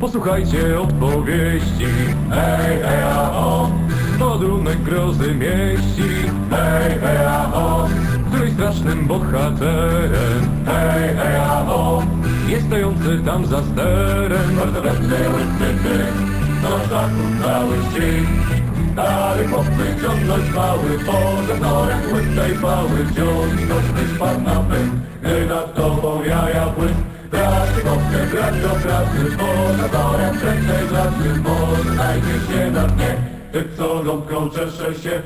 Posłuchajcie opowieści, hej, hej, a, o Podunek grozy mieści, hej, hej, a, o Której strasznym bohaterem, hej, hej, a, o Jest stojący tam za sterem. Bardzo łysy ty, do szaku cały ścig Stary chłopcy ciągnąć mały, poza torem łysej pały Wziąć ktoś spadł na pysk, gdy nad tobą jaja błysk Chłopcze, grać do pracy, poza torem trzeciej klasy Może znajdzie się na dnie, ty co gąbką czesze się.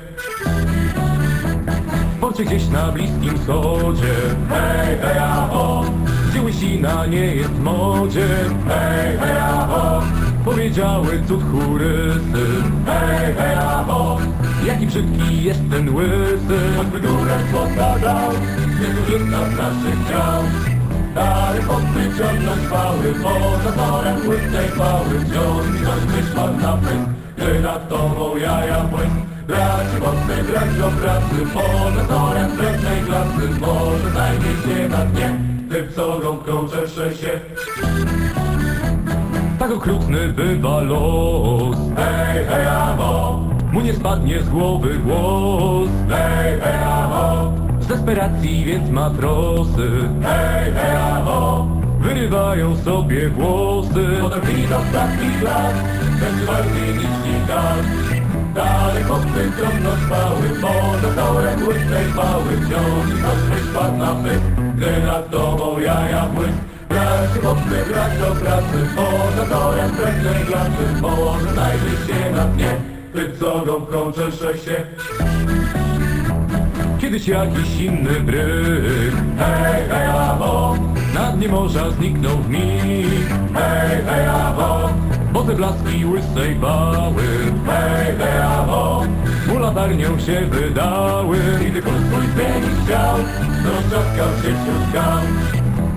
Porcie gdzieś na Bliskim Wschodzie. Hej, hej, aho Gdzie łysina nie jest modzie. Hej, hej, aho Powiedziały cud chórysy Hej, hej, aho Jaki brzydki jest ten łysy. Choćby górę złota dał Nie jest nas naszych dział Stary chłopcy ciągnąć pały Poza torem łysej pały Wziąć wyszła na pysk Gdy nad tobą jaja błysk Braci mocny grać do pracy Poza torem trzeciej klasy. Może znajdzie się na dnie Ty co gąbką czesze się. Tak okrutny bywa los. Hej, hej, aho Mu nie spadnie z głowy głos. Hej, hej, aho Z desperacji więc matrosy Hej, hej, aho Wyrywają sobie włosy. Chwili do ostatnich lat Będzie bardziej niż nikad Dalej chłopcy ciągnąć pały Poza torem łysej pały Wciąż ktoś wyszpadł na pysk. Gdy nad tobą jaja błysk. Bracie chłopcy grać do pracy. Poza torem trzeciej klasy Może znajdzie się na dnie. Ty co gąbką czesze się Kiedyś jakiś inny bryk. Hej, hej, aho Na dnie morza zniknął w mig Hej, hej, aho Bo te blaski łysej bały. Hej, hej, aho Mu latarnią się wydały. I tylko swój zmienić chciał. Roztrzaskał się wśród skał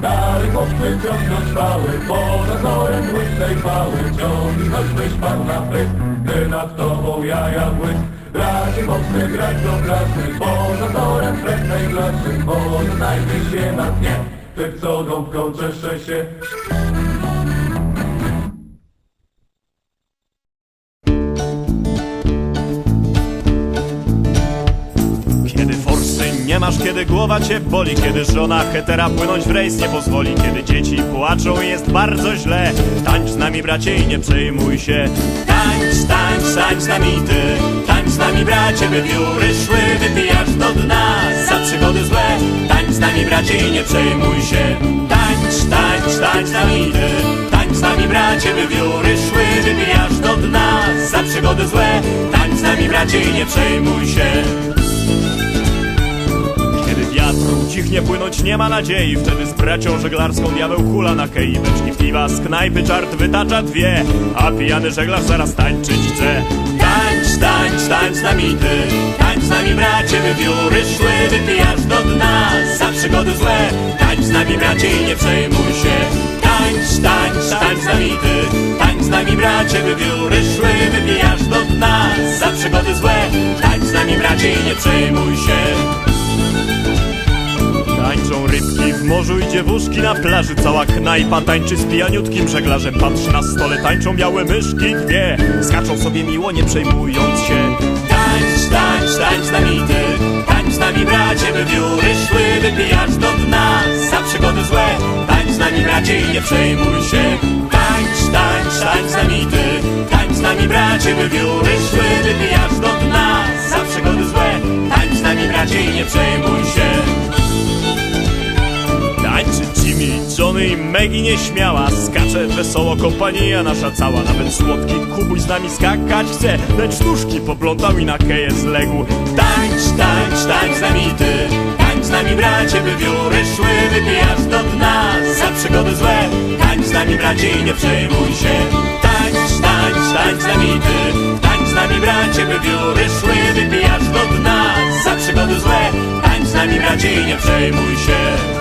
Dalej chłopcy ciągnąć pały Poza torem łysej pały Ciągnij choć byś pan na pysk Gdy nad tobą jaja błysk. Bracie mocny grać do pracy Poza torem wrednej klasy Może znajdzie się na dnie Ty co gąbką czesze się masz, kiedy głowa cię boli Kiedy żona hetera płynąć w rejs nie pozwoli Kiedy dzieci płaczą i jest bardzo źle. Tańcz z nami bracie i nie przejmuj się. Tańcz, tańcz, tańcz z nami ty Tańcz z nami bracie, by wióry szły Wypijasz do dna. Za przygody złe Tańcz z nami bracie i nie przejmuj się. Tańcz, tańcz, tańcz z nami ty Tańcz z nami bracie, by wióry szły Wypijasz do dna. Za przygody złe Tańcz z nami bracie i nie przejmuj się wiatr ucichnie płynąć nie ma nadziei. Wtedy z bracią żeglarską diabeł hula na kei. Beczki piwa z knajpy czart wytacza dwie. A pijany żeglarz zaraz tańczyć chce. Tańcz, tańcz, tańcz z nami ty. Tańcz z nami bracie, by wióry szły Wypijasz do dna. Za przygody złe. Tańcz z nami bracie i nie przejmuj się. Tańcz, tańcz, tańcz z nami ty. Tańcz z nami bracie, by wióry szły Wypijasz do dna. Za przygody złe. Tańcz z nami bracie i nie przejmuj się w morzu i dziewuszki na plaży Cała knajpa. Tańczy z pijaniutkim żeglarzem. Patrzy na stole, tańczą białe myszki. Dwie Skaczą sobie miło, nie przejmując się. Tańcz, tańcz, tańcz z nami ty. Tańcz z nami bracie, by wióry szły. Wypijasz do dna. Za przygody złe. Tańcz z nami bracie i nie przejmuj się. Tańcz, tańcz, tańcz z nami ty. Tańcz z nami bracie, by wióry Johnny i Maggie nieśmiała. Skacze wesoło kompania nasza cała. Nawet słodki kubuj z nami skakać chce. Lecz nóżki poplątał i na keję zległ. Tańcz, tańcz, tańcz z nami ty. Tańcz z nami bracie, by wióry szły Wypijasz do dna. Za przygody złe Tańcz z nami bracie i nie przejmuj się. Tańcz, tańcz, tańcz z nami ty. Tańcz z nami bracie, by wióry szły Wypijasz do dna. Za przygody złe Tańcz z nami bracie i nie przejmuj się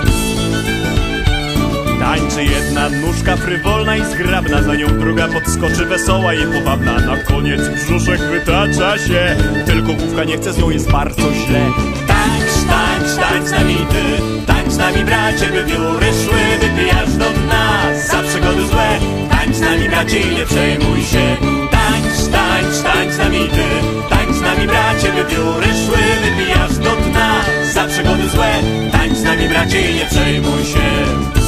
Tańczy jedna nóżka frywolna i zgrabna Za nią druga podskoczy wesoła i powabna Na koniec brzuszek wytacza się Tylko główka nie chce, z nią jest bardzo źle. Tańcz, tańcz, tańcz z nami ty Tańcz z nami bracie, by wióry szły Wypijasz do dna. Za przygody złe Tańcz z nami bracie i nie przejmuj się. Tańcz, tańcz, tańcz z nami ty Tańcz z nami bracie, by wióry szły Wypijasz do dna. Za przygody złe Tańcz z nami bracie i nie przejmuj się.